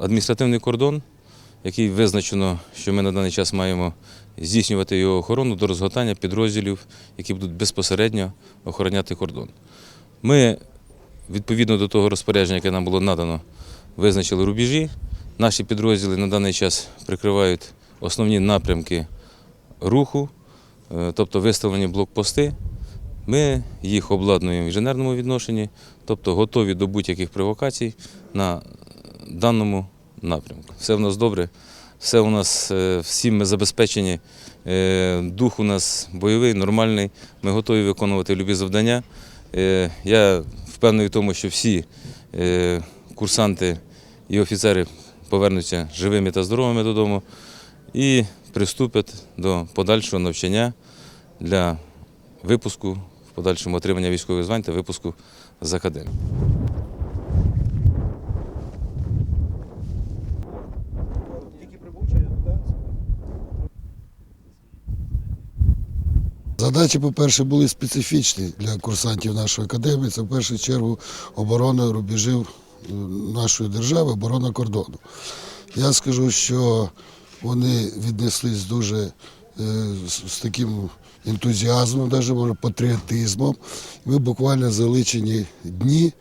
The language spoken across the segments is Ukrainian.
адміністративний кордон, який визначено, що ми на даний час маємо здійснювати його охорону до розгортання підрозділів, які будуть безпосередньо охороняти кордон. Ми відповідно до того розпорядження, яке нам було надано, визначили рубежі. Наші підрозділи на даний час прикривають основні напрямки руху, е, тобто виставлені блокпости. Ми їх обладнуємо в інженерному відношенні, тобто готові до будь-яких провокацій на даному напрямку. Все в нас добре, все у нас, е, всім ми забезпечені, е, дух у нас бойовий, нормальний, ми готові виконувати любі завдання. Е, Я впевнений в тому, що всі курсанти і офіцери повернуться живими та здоровими додому і приступять до подальшого навчання для випуску, в подальшому отримання військових звань та випуску з академії. Задачі, по-перше, були специфічні для курсантів нашої академії. Це в першу чергу оборона рубежів е, нашої держави, оборона кордону. Я скажу, що вони віднеслись дуже е, з, таким ентузіазмом, навіть може патріотизмом. Ми буквально за личені дні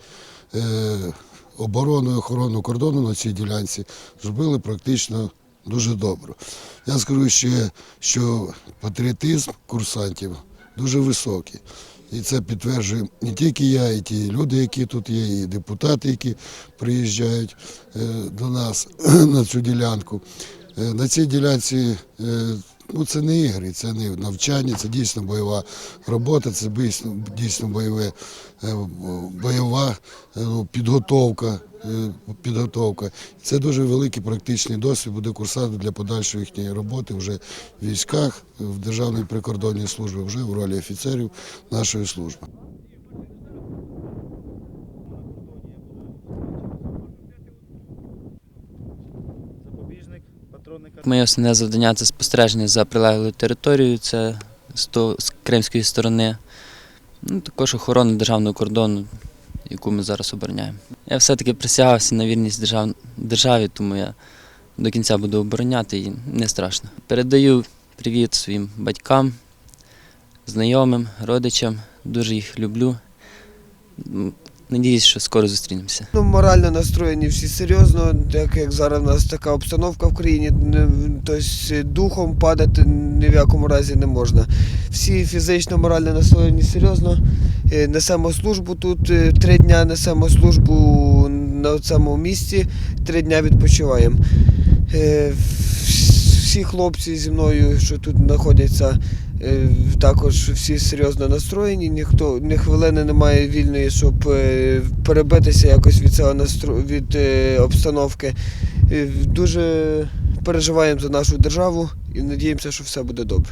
е, оборону і охорону кордону на цій ділянці зробили практично дуже добре. Я скажу ще, що патріотизм курсантів дуже високий. І це підтверджує не тільки я, і ті люди, які тут є, і депутати, які приїжджають е, до нас на цю ділянку. Е, На цій ділянці е, ну, це не ігри, це не навчання, це дійсно бойова робота, це дійсно, дійсно бойове, е, бойова е, ну, підготовка. е, підготовка. Це дуже великий практичний досвід буде курсанту для подальшої їхньої роботи вже в військах, в Державній прикордонній службі, вже в ролі офіцерів нашої служби. Моє основне завдання це спостереження за прилеглою територією, це з, кримської сторони. Ну, також охорона державного кордону, яку ми зараз обороняємо. Я все-таки присягався на вірність держав... державі, тому я до кінця буду обороняти і не страшно. Передаю привіт своїм батькам, знайомим, родичам. Дуже їх люблю. Надіюсь, що скоро зустрінемося. Ну, морально настроєні всі серйозно, так як зараз у нас така обстановка в країні, тобто духом падати ні в якому разі не можна. Всі фізично, морально настроєні серйозно. Е, Несемо службу тут, е, три дня несемо службу на цьому місці, три дня відпочиваємо. Е, Всі хлопці зі мною, що тут знаходяться, також всі серйозно настроєні. Ніхто ні хвилини немає вільної, щоб е, перебитися якось від цього настру... від е, обстановки. Е, Дуже переживаємо за нашу державу і надіємося, що все буде добре.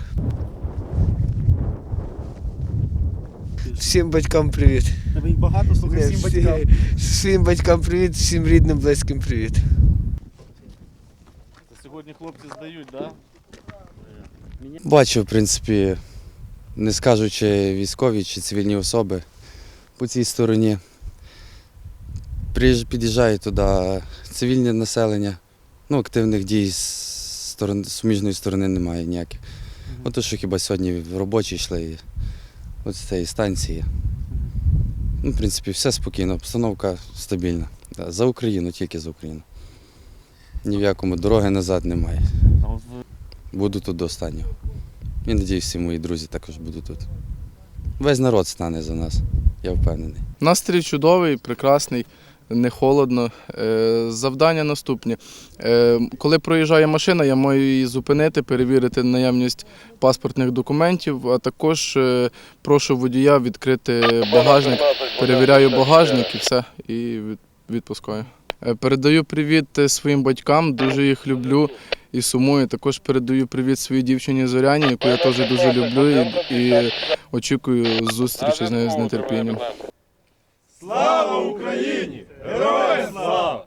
Всім батькам привіт. Їх багато слухай всім батькам. Всім батькам привіт, всім рідним, близьким привіт. Сьогодні хлопці здають, так? Бачу, в принципі, не скажу, чи військові, чи цивільні особи по цій стороні. Під'їжджає туди цивільне населення. Ну, активних дій з сторони, суміжної сторони немає ніяких. Ото що хіба сьогодні в робочі йшли от з цієї станції. Ну, в принципі, все спокійно, обстановка стабільна. За Україну, тільки за Україну. Ні в якому дороги назад немає. Буду тут до останнього. І надіюсь, всі мої друзі також будуть тут. Весь народ стане за нас, я впевнений. Настрій чудовий, прекрасний, не холодно. Е, Завдання наступні. Е, Коли проїжджає машина, я маю її зупинити, перевірити наявність паспортних документів, а також е, прошу водія відкрити багажник, перевіряю багажник і все, і від- відпускаю. Передаю привіт своїм батькам, дуже їх люблю і сумую. Також передаю привіт своїй дівчині Зоряні, яку я теж дуже люблю і, і очікую зустрічі з нею з нетерпінням. Слава Україні! Героям слава!